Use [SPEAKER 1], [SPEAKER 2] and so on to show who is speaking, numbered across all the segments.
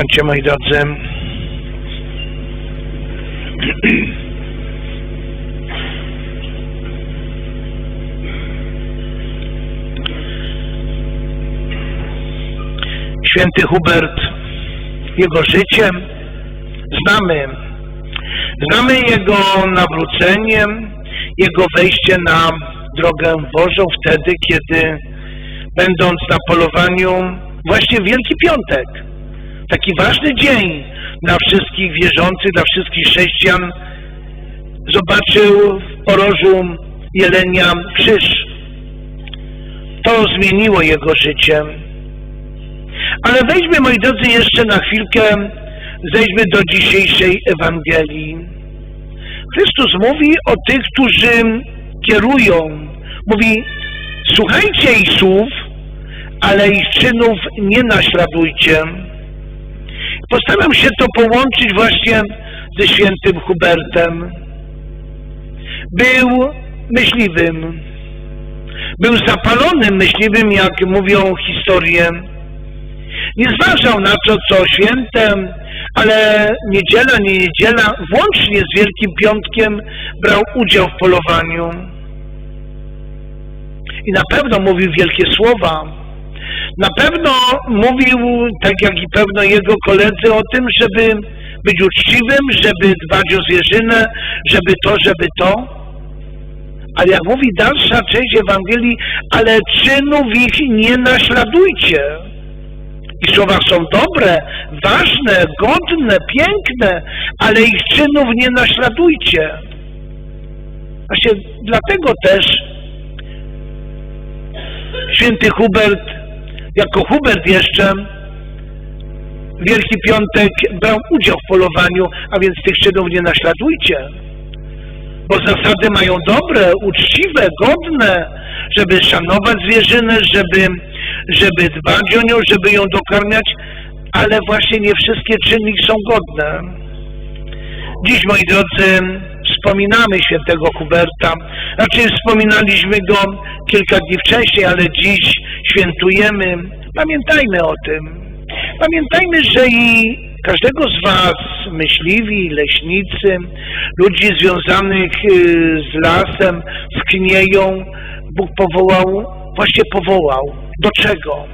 [SPEAKER 1] Usiądźcie, moi drodzy. Święty Hubert, jego życie znamy. Znamy jego nawrócenie, jego wejście na drogę Bożą wtedy, kiedy będąc na polowaniu właśnie Wielki Piątek, taki ważny dzień dla wszystkich wierzących, dla wszystkich chrześcijan, zobaczył w porożu Jelenia krzyż. To zmieniło jego życie. Ale wejdźmy, moi drodzy, jeszcze na chwilkę, zejdźmy do dzisiejszej Ewangelii. Chrystus mówi o tych, którzy kierują. Mówi, słuchajcie ich słów, ale ich czynów nie naśladujcie. Postaram się to połączyć właśnie ze świętym Hubertem. Był myśliwym. Był zapalonym myśliwym, jak mówią historie. Nie zważał na to, co święte, ale niedziela, nie niedziela, włącznie z Wielkim Piątkiem brał udział w polowaniu. I na pewno mówił wielkie słowa. Na pewno mówił, tak jak i pewno jego koledzy, o tym, żeby być uczciwym, żeby dbać o zwierzynę, żeby to, żeby to. Ale jak mówi dalsza część Ewangelii, ale czynów ich nie naśladujcie. I słowa są dobre, ważne, godne, piękne, ale ich czynów nie naśladujcie. Właśnie dlatego też święty Hubert, jako Hubert jeszcze, Wielki Piątek brał udział w polowaniu, a więc tych czynów nie naśladujcie. Bo zasady mają dobre, uczciwe, godne, żeby szanować zwierzynę, żeby, żeby dbać o nią, żeby ją dokarmiać, ale właśnie nie wszystkie czyny są godne. Dziś, moi drodzy, wspominamy świętego Huberta. Raczej wspominaliśmy go kilka dni wcześniej, ale dziś świętujemy. Pamiętajmy o tym. Pamiętajmy, że i każdego z Was, myśliwi, leśnicy, ludzi związanych y, z lasem, z knieją, Bóg powołał, właśnie powołał. Do czego?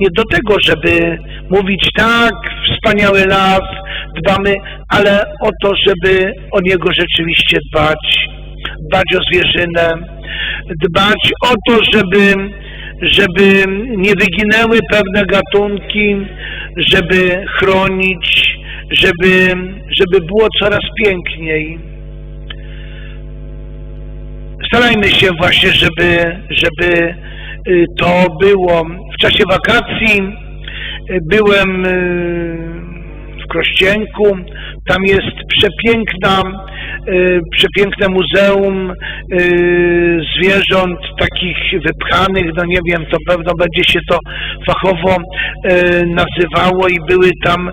[SPEAKER 1] Nie do tego, żeby mówić tak, wspaniały las, dbamy, ale o to, żeby o niego rzeczywiście dbać, dbać o zwierzynę, dbać o to, żeby, żeby nie wyginęły pewne gatunki, żeby chronić, żeby, żeby było coraz piękniej. Starajmy się właśnie, żeby, żeby y, to było. W czasie wakacji y, byłem y, w Krościenku. Tam jest przepiękna, przepiękne muzeum zwierząt takich wypchanych, no nie wiem, to pewno będzie się to fachowo nazywało i były tam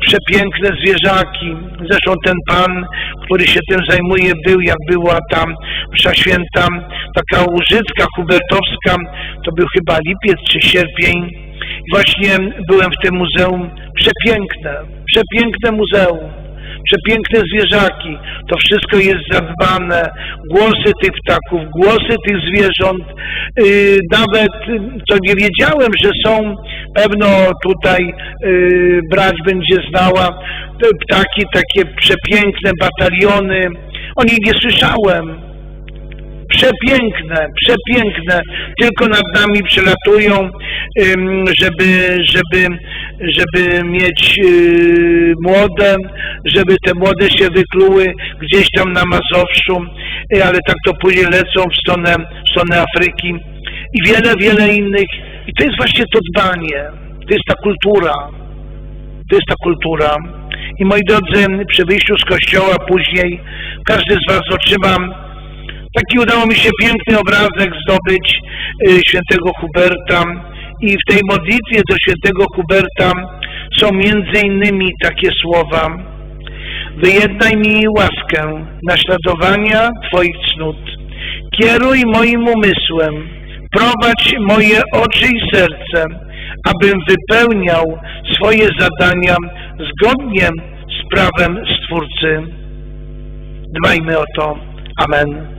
[SPEAKER 1] przepiękne zwierzaki. Zresztą ten pan, który się tym zajmuje, był, jak była tam msza święta, taka łużycka, hubertowska, to był chyba lipiec czy sierpień. Właśnie byłem w tym muzeum. Przepiękne, przepiękne muzeum, przepiękne zwierzaki. To wszystko jest zadbane. Głosy tych ptaków, głosy tych zwierząt. Yy, nawet, co nie wiedziałem, że są, pewno tutaj yy, brać będzie znała, ptaki, takie przepiękne bataliony. O nich nie słyszałem przepiękne, przepiękne, tylko nad nami przelatują, żeby, żeby, żeby mieć y, młode, żeby te młode się wykluły gdzieś tam na Mazowszu, y, ale tak to później lecą w stronę, w stronę Afryki i wiele, wiele innych. I to jest właśnie to dbanie, to jest ta kultura, to jest ta kultura. I moi drodzy, przy wyjściu z kościoła później każdy z Was otrzyma Taki udało mi się piękny obrazek zdobyć y, świętego Huberta i w tej modlitwie do świętego Huberta są między innymi takie słowa Wyjednaj mi łaskę naśladowania Twoich cnót. Kieruj moim umysłem, prowadź moje oczy i serce, abym wypełniał swoje zadania zgodnie z prawem Stwórcy. Dbajmy o to. Amen.